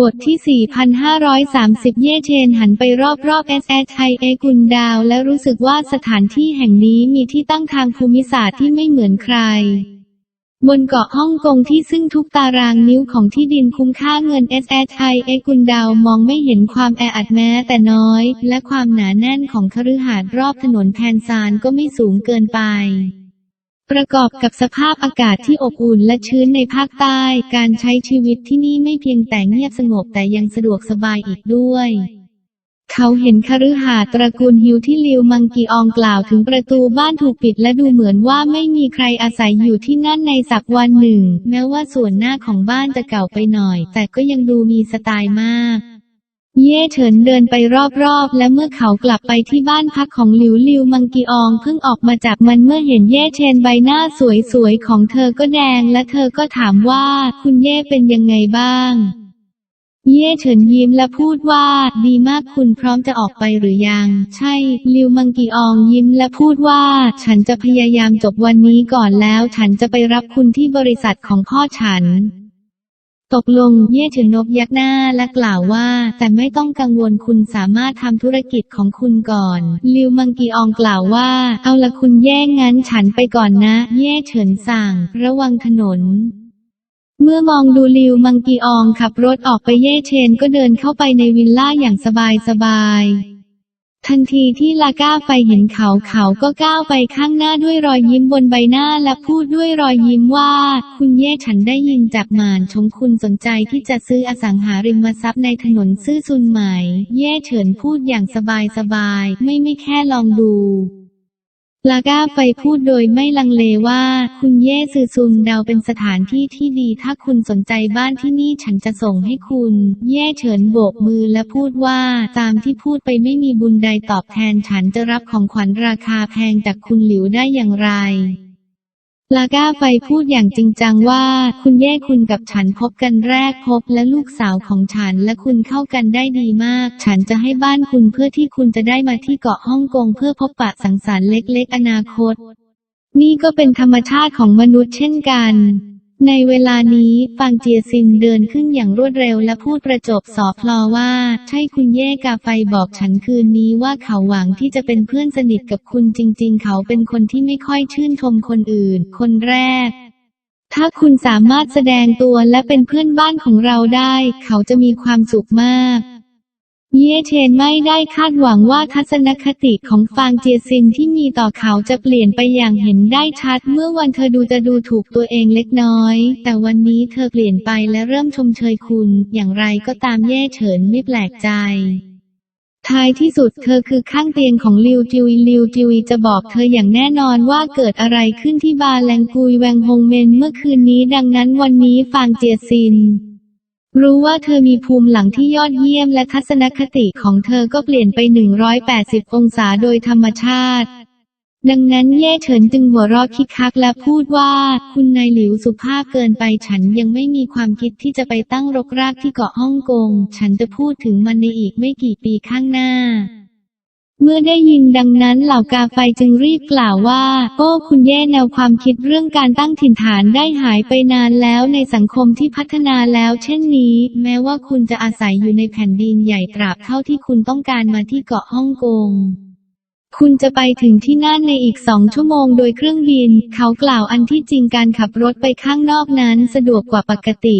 บทที่ 4,530 เย่เชนหันไปรอบๆ SHI เอกุนดาว และรู้สึกว่าสถานที่แห่งนี้มีที่ตั้งทางภูมิศาสตร์ที่ไม่เหมือนใคร บนเกาะฮ่องกงที่ซึ่งทุกตารางนิ้วของที่ดินคุ้มค่าเงิน SHI เอกุนดาวมองไม่เห็นความแออัดแม้แต่น้อย และความหนาแน่นของคฤหาสน์รอบถนนแทนซานก็ไม่สูงเกินไป ประกอบกับสภาพอากาศที่อบอุ่นและชื้นในภาคใต้ การใช้ชีวิตที่นี่ไม่เพียงแต่เงียบสงบแต่ยังสะดวกสบายอีกด้วย เขาเห็นคฤหาสน์ตระกูลฮิวที่ลิวมังกีอองกล่าวถึงประตูบ้านถูกปิดและดูเหมือนว่าไม่มีใครอาศัยอยู่ที่นั่นในสักวันหนึ่ง แม้ว่าส่วนหน้าของบ้านจะเก่าไปหน่อย แต่ก็ยังดูมีสไตล์มาก เย่เฉินเดินไปรอบๆ และเมื่อเขากลับไปที่บ้านพักของหลิวลิวมังกีอองเพิ่งออกมาจากมันเมื่อเห็นเย่เชนใบหน้าสวยๆ ของเธอก็แดง และเธอก็ถามว่าคุณเย่เป็นยังไงบ้าง เย่เฉินยิ้มและพูดว่า ดีมากคุณพร้อมจะออกไปหรือยัง ใช่ลิวมังกีอองยิ้มและพูดว่า ฉันจะพยายามจบวันนี้ก่อนแล้ว ฉันจะไปรับคุณที่บริษัทของพ่อฉัน ตกลงเย่เฉินนบยักหน้าและกล่าวว่า แต่ไม่ต้องกังวลคุณสามารถทำธุรกิจของคุณก่อน ลิวมังกีอองกล่าวว่า เอาละคุณแย่งั้นฉันไปก่อนนะ เย่เฉินสั่ง ระวังถนน เมื่อมองดูลิวมังกีอองขับรถออกไปเย่เชนก็เดินเข้าไปในวิลล่าอย่างสบายสบาย ทันทีที่ลาก้าไปเห็นเขาเขาก็ก้าวไปข้างหน้าด้วยรอยยิ้มบนใบหน้าและพูดด้วยรอยยิ้มว่า คุณเย่ฉันได้ยินจากมานชงคุณสนใจที่จะซื้ออสังหาริมทรัพย์ในถนนซื่อซุนไหม่เย่เฉินพูดอย่างสบายสบายๆไม่ไม่แค่ลองดู ลาก้าไปพูดโดยไม่ลังเลว่า คุณเย่ซือซุนเดาเป็นสถานที่ที่ดี ถ้าคุณสนใจบ้านที่นี่ฉันจะส่งให้คุณ เย่เฉินโบกมือและพูดว่า ตามที่พูดไปไม่มีบุญใดตอบแทน ฉันจะรับของขวัญราคาแพงจากคุณหลิวได้อย่างไร ลาก้าไฟพูดอย่างจริงจังว่า คุณแย่คุณกับฉันพบกันแรกพบและลูกสาวของฉันและคุณเข้ากันได้ดีมาก ฉันจะให้บ้านคุณเพื่อที่คุณจะได้มาที่เกาะฮ่องกงเพื่อพบปะสังสรรค์เล็กๆ อนาคต นี่ก็เป็นธรรมชาติของมนุษย์เช่นกัน ในเวลานี้ฟางเจียซินเดินขึ้นอย่างรวดเร็วและพูดประจบสอพลอว่า ใช่คุณเย่กาไฟบอกฉันคืนนี้ว่าเขาหวังที่จะเป็นเพื่อนสนิทกับคุณจริง ๆ เขาเป็นคนที่ไม่ค่อยชื่นชมคนอื่น คนแรก ถ้าคุณสามารถแสดงตัวและเป็นเพื่อนบ้านของเราได้ เขาจะมีความสุขมาก เย่เชนไม่ได้คาดหวังว่าทัศนคติของฟางเจียซินที่มีต่อเขาจะเปลี่ยนไปอย่างเห็นได้ชัด เมื่อวันเธอดูจะดูถูกตัวเองเล็กน้อย แต่วันนี้เธอเปลี่ยนไปและเริ่มชมเชยคุณ อย่างไรก็ตามเย่เฉินไม่แปลกใจท้ายที่สุดเธอคือข้างเตียงของลิวจิวีลิวจิวีจะบอกเธออย่างแน่นอนว่าเกิดอะไรขึ้นที่บาร์แลงกุยแวงฮงเมนเมื่อคืนนี้ดังนั้นวันนี้ฟางเจียซิน รู้ว่าเธอมีภูมิหลังที่ยอดเยี่ยมและทัศนคติของเธอก็เปลี่ยนไป 180 องศาโดยธรรมชาติ ดังนั้นเย่เฉินจึงหัวเราะคิกคักและพูดว่า คุณนายหลิวสุภาพเกินไปฉันยังไม่มีความคิดที่จะไปตั้งรกรากที่เกาะฮ่องกง ฉันจะพูดถึงมันในอีกไม่กี่ปีข้างหน้า เมื่อได้ยินดังนั้นเหล่ากาไฟจึงรีบกล่าวว่า โอ้คุณแย่แนวความคิดเรื่องการตั้งถิ่นฐานได้หายไปนานแล้วในสังคมที่พัฒนาแล้ว เช่นนี้ แม้ว่าคุณจะอาศัยอยู่ในแผ่นดินใหญ่ตราบเท่าที่คุณต้องการมาที่เกาะฮ่องกงคุณจะไปถึงที่นั่นในอีกสองชั่วโมงโดยเครื่องบิน เขากล่าวอันที่จริงการขับรถไปข้างนอกนั้นสะดวกกว่าปกติ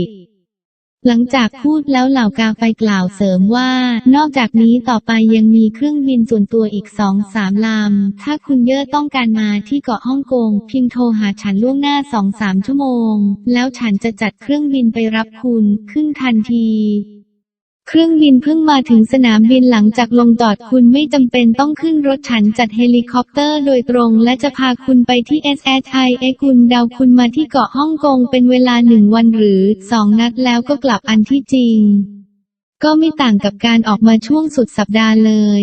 หลังจากพูดแล้วเหล่ากาไฟกล่าวเสริมว่า นอกจากนี้ต่อไปยังมีเครื่องบินส่วนตัวอีกสองสามลำ ถ้าคุณเย่อต้องการมาที่เกาะฮ่องกงเพียงโทรหาฉันล่วงหน้าสองสามชั่วโมง แล้วฉันจะจัดเครื่องบินไปรับคุณขึ้นทันที เครื่องบินเพิ่งมาถึงสนามบินหลังจากลงจอดคุณไม่จำเป็นต้องขึ้นรถฉันจัดเฮลิคอปเตอร์โดยตรง และจะพาคุณไปที่ SSI เอคุณดาวคุณมาที่เกาะฮ่องกงเป็นเวลาหนึ่งวันหรือสองนัดแล้วก็กลับอันที่จริง ก็ไม่ต่างกับการออกมาช่วงสุดสัปดาห์เลย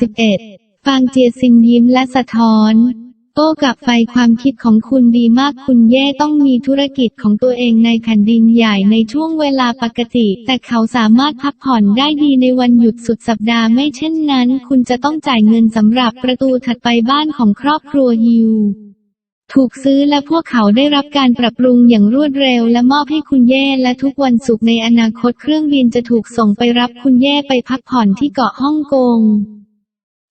4,531 ฟางเจียซินยิ้มและสะท้อน โอ้กับไฟความคิดของคุณดีมากคุณแย่ต้องมีธุรกิจของตัวเองในแผ่นดินใหญ่ในช่วงเวลาปกติ แต่เขาสามารถพักผ่อนได้ดีในวันหยุดสุดสัปดาห์ไม่เช่นนั้น คุณจะต้องจ่ายเงินสำหรับประตูถัดไปบ้านของครอบครัวฮิวถูกซื้อและพวกเขาได้รับการปรับปรุงอย่างรวดเร็วและมอบให้คุณเย่และทุกวันศุกร์ในอนาคตเครื่องบินจะถูกส่งไปรับคุณเย่ไปพักผ่อนที่เกาะฮ่องกง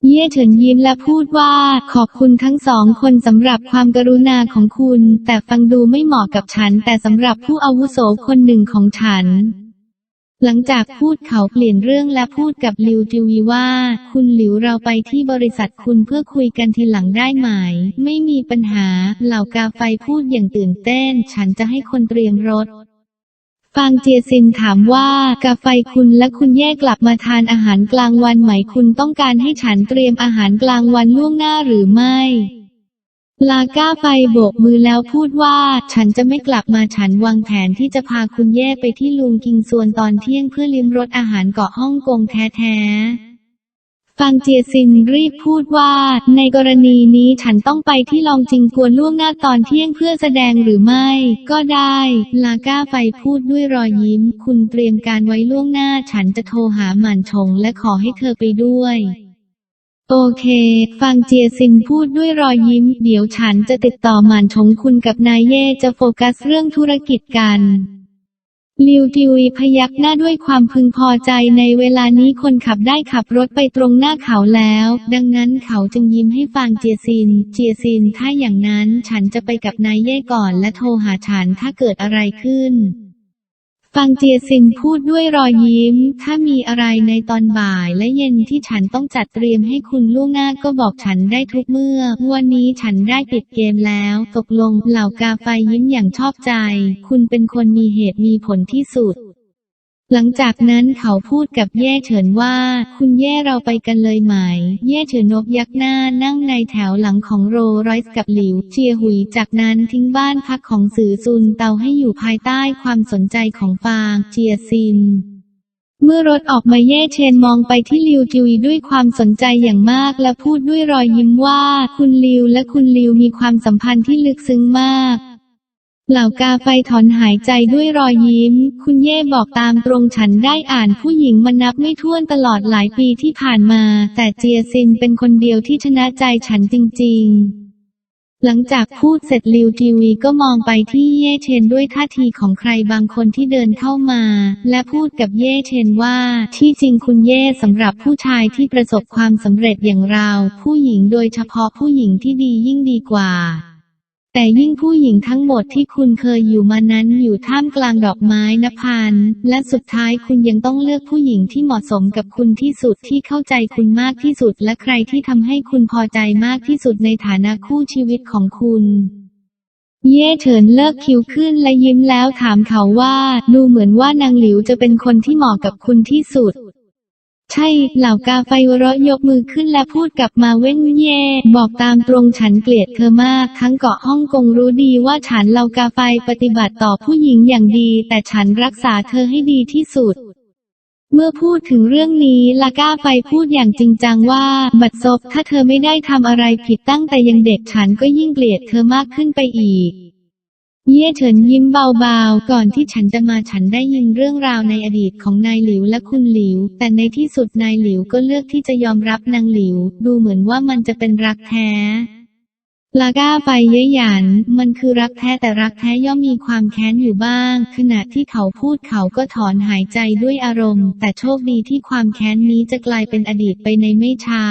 เย่เฉินยิ้มและพูดว่า ขอบคุณทั้งสองคนสำหรับความกรุณาของคุณ แต่ฟังดูไม่เหมาะกับฉัน แต่สำหรับผู้อาวุโสคนหนึ่งของฉัน หลังจากพูดเขาเปลี่ยนเรื่องและพูดกับหลิวจิวีว่า คุณหลิวเราไปที่บริษัทคุณเพื่อคุยกันทีหลังได้ไหม ไม่มีปัญหา เหล่ากาไฟพูดอย่างตื่นเต้น ฉันจะให้คนเตรียมรถ ฟางเจียซินถามว่ากาไฟคุณและคุณแยกกลับมาทานอาหารกลางวันไหมคุณต้องการให้ฉันเตรียมอาหารกลางวันล่วงหน้าหรือไม่ ลาก้าไฟโบกมือแล้วพูดว่า ฉันจะไม่กลับมาฉันวางแผนที่จะพาคุณแยกไปที่ลุงกิงซวนตอนเที่ยงเพื่อลิ้มรสอาหารเกาะฮ่องกงแท้ๆ ฟังเจียซินรีบพูดว่า ในกรณีนี้ฉันต้องไปที่ลองจิงกวนล่วงหน้าตอนเที่ยงเพื่อแสดงหรือไม่ ก็ได้ ลาก้าไฟพูดด้วยรอยยิ้ม คุณเตรียมการไว้ล่วงหน้า ฉันจะโทรหาหมันชงและขอให้เธอไปด้วยโอเค ฟังเจียซินพูดด้วยรอยยิ้ม เดี๋ยวฉันจะติดต่อหมานชงคุณกับนายเย่จะโฟกัสเรื่องธุรกิจกัน ลิวติวีพยักหน้าด้วยความพึงพอใจในเวลานี้คนขับได้ขับรถไปตรงหน้าเขาแล้ว ดังนั้นเขาจึงยิ้มให้ฟางเจียซิน เจียซินถ้าอย่างนั้นฉันจะไปกับนายเย่ก่อนและโทรหาฉันถ้าเกิดอะไรขึ้น ฟังเจียซินพูดด้วยรอยยิ้ม ถ้ามีอะไรในตอนบ่ายและเย็นที่ฉันต้องจัดเตรียมให้คุณล่วงหน้าก็บอกฉันได้ทุกเมื่อ วันนี้ฉันได้ปิดเกมแล้ว ตกลงเหล่ากาไฟยิ้มอย่างชอบใจ คุณเป็นคนมีเหตุมีผลที่สุด หลังจากนั้นเขาพูดกับแย่เฉินว่า คุณแย่เราไปกันเลยไหม แย่เฉินนบยักหน้านั่งในแถวหลังของโรลไรส์กับหลิว เจียหุย จากนั้นทิ้งบ้านพักของสื่อซุนเตาให้อยู่ภายใต้ความสนใจของฟาง เจียซินเมื่อรถออกมาเย่เชนมองไปที่ลิวจิวีด้วยความสนใจอย่างมากและพูดด้วยรอยยิ้มว่า คุณลิวและคุณลิวมีความสัมพันธ์ที่ลึกซึ้งมาก เหล่ากาไฟถอนหายใจด้วยรอยยิ้ม คุณเย่บอกตามตรงฉันได้อ่านผู้หญิงมานับไม่ถ้วนตลอดหลายปีที่ผ่านมา แต่เจียซินเป็นคนเดียวที่ชนะใจฉันจริง ๆ หลังจากพูดเสร็จลิวทีวีก็มองไปที่เย่เชนด้วยท่าทีของใครบางคนที่เดินเข้ามา และพูดกับเย่เชนว่า ที่จริงคุณเย่สำหรับผู้ชายที่ประสบความสำเร็จอย่างเรา ผู้หญิงโดยเฉพาะผู้หญิงที่ดียิ่งดีกว่า แต่ยิ่งผู้หญิงทั้งหมดที่คุณเคยอยู่มานั้นอยู่ท่ามกลางดอกไม้นภานและสุดท้ายคุณยังต้องเลือกผู้หญิงที่เหมาะสมกับคุณที่สุดที่เข้าใจคุณมากที่สุด และใครที่ทำให้คุณพอใจมากที่สุดในฐานะคู่ชีวิตของคุณเย่เฉินเลิกคิ้วขึ้นและยิ้มแล้วถามเขาว่า ดูเหมือนว่านางหลิวจะเป็นคนที่เหมาะกับคุณที่สุด ใช่ เหล่ากาไฟวเราะยกมือขึ้นและพูดกับมาเว้นเย่ บอกตามตรงฉันเกลียดเธอมากทั้งเกาะฮ่องกงรู้ดีว่าฉันเหล่ากาไฟปฏิบัติต่อผู้หญิงอย่างดี แต่ฉันรักษาเธอให้ดีที่สุดเมื่อพูดถึงเรื่องนี้ลาก้าไฟพูดอย่างจริงจังว่า บัดซบถ้าเธอไม่ได้ทำอะไรผิดตั้งแต่ยังเด็กฉันก็ยิ่งเกลียดเธอมากขึ้นไปอีก เย่เฉินยิ้มเบาๆ ก่อนที่ฉันจะมาฉันได้ยินเรื่องราวในอดีตของนายหลิวและคุณหลิว แต่ในที่สุดนายหลิวก็เลือกที่จะยอมรับนางหลิว ดูเหมือนว่ามันจะเป็นรักแท้ลาก้าไปเย้ยหยัน มันคือรักแท้แต่รักแท้ย่อมมีความแค้นอยู่บ้าง ขณะที่เขาพูดเขาก็ถอนหายใจด้วยอารมณ์ แต่โชคดีที่ความแค้นนี้จะกลายเป็นอดีตไปในไม่ช้า